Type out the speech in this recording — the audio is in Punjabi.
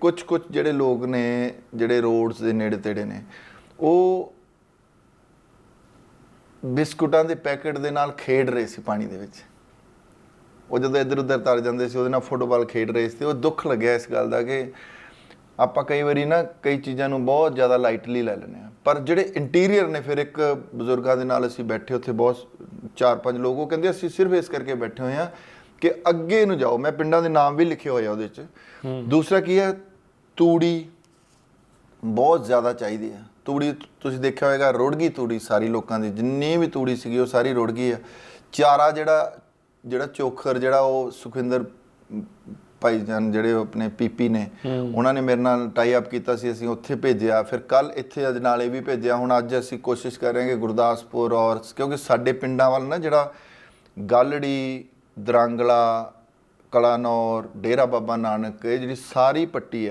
ਕੁਝ ਕੁਝ ਜਿਹੜੇ ਲੋਕ ਨੇ ਜਿਹੜੇ ਰੋਡਸ ਦੇ ਨੇੜੇ ਤੇੜੇ ਨੇ ਉਹ ਬਿਸਕੁਟਾਂ ਦੇ ਪੈਕੇਟ ਦੇ ਨਾਲ ਖੇਡ ਰਹੇ ਸੀ ਪਾਣੀ ਦੇ ਵਿੱਚ। ਉਹ ਜਦੋਂ ਇੱਧਰ ਉੱਧਰ ਤਰ ਜਾਂਦੇ ਸੀ ਉਹਦੇ ਨਾਲ ਫੁੱਟਬਾਲ ਖੇਡ ਰਹੇ ਸੀ ਉਹ ਦੁੱਖ ਲੱਗਿਆ ਇਸ ਗੱਲ ਦਾ ਕਿ ਆਪਾਂ ਕਈ ਵਾਰੀ ਨਾ ਕਈ ਚੀਜ਼ਾਂ ਨੂੰ ਬਹੁਤ ਜ਼ਿਆਦਾ ਲਾਈਟਲੀ ਲੈ ਲੈਂਦੇ ਆ ਪਰ ਜਿਹੜੇ ਇੰਟੀਰੀਅਰ ਨੇ ਫਿਰ ਇੱਕ ਬਜ਼ੁਰਗਾਂ ਦੇ ਨਾਲ ਅਸੀਂ ਬੈਠੇ ਉੱਥੇ ਬਹੁਤ ਚਾਰ ਪੰਜ ਲੋਕ ਉਹ ਕਹਿੰਦੇ ਅਸੀਂ ਸਿਰਫ ਇਸ ਕਰਕੇ ਬੈਠੇ ਹੋਏ ਆ ਕਿ ਅੱਗੇ ਨੂੰ ਜਾਓ। ਮੈਂ ਪਿੰਡਾਂ ਦੇ ਨਾਮ ਵੀ ਲਿਖੇ ਹੋਏ ਆ ਉਹਦੇ 'ਚ। ਦੂਸਰਾ ਕੀ ਹੈ? ਤੂੜੀ ਬਹੁਤ ਜ਼ਿਆਦਾ ਚਾਹੀਦੀ ਹੈ। ਤੂੜੀ ਤੁਸੀਂ ਦੇਖਿਆ ਹੋਵੇਗਾ ਰੁੜ ਗਈ ਤੂੜੀ ਸਾਰੀ ਲੋਕਾਂ ਦੀ ਜਿੰਨੀ ਵੀ ਤੂੜੀ ਸੀਗੀ ਉਹ ਸਾਰੀ ਰੁੜ ਗਈ ਹੈ। ਚਾਰਾ ਜਿਹੜਾ ਜਿਹੜਾ ਚੋਖਰ ਜਿਹੜਾ ਉਹ ਸੁਖਿੰਦਰ ਭਾਈ ਜਾਨ ਜਿਹੜੇ ਆਪਣੇ ਪੀਪੀ ਨੇ ਉਹਨਾਂ ਨੇ ਮੇਰੇ ਨਾਲ ਟਾਈ ਅਪ ਕੀਤਾ ਸੀ ਅਸੀਂ ਉੱਥੇ ਭੇਜਿਆ। ਫਿਰ ਕੱਲ ਇੱਥੇ ਅੱਜ ਨਾਲੇ ਵੀ ਭੇਜਿਆ। ਹੁਣ ਅੱਜ ਅਸੀਂ ਕੋਸ਼ਿਸ਼ ਕਰ ਰਹੇ ਹਾਂ ਕਿ ਗੁਰਦਾਸਪੁਰ ਔਰ ਕਿਉਂਕਿ ਸਾਡੇ ਪਿੰਡਾਂ ਵੱਲ ਨਾ ਜਿਹੜਾ ਗਾਲੜੀ ਦਰਾਂਗਲਾ ਕਲਾਨੌਰ ਡੇਰਾ ਬਾਬਾ ਨਾਨਕ ਇਹ ਜਿਹੜੀ ਸਾਰੀ ਪੱਟੀ ਹੈ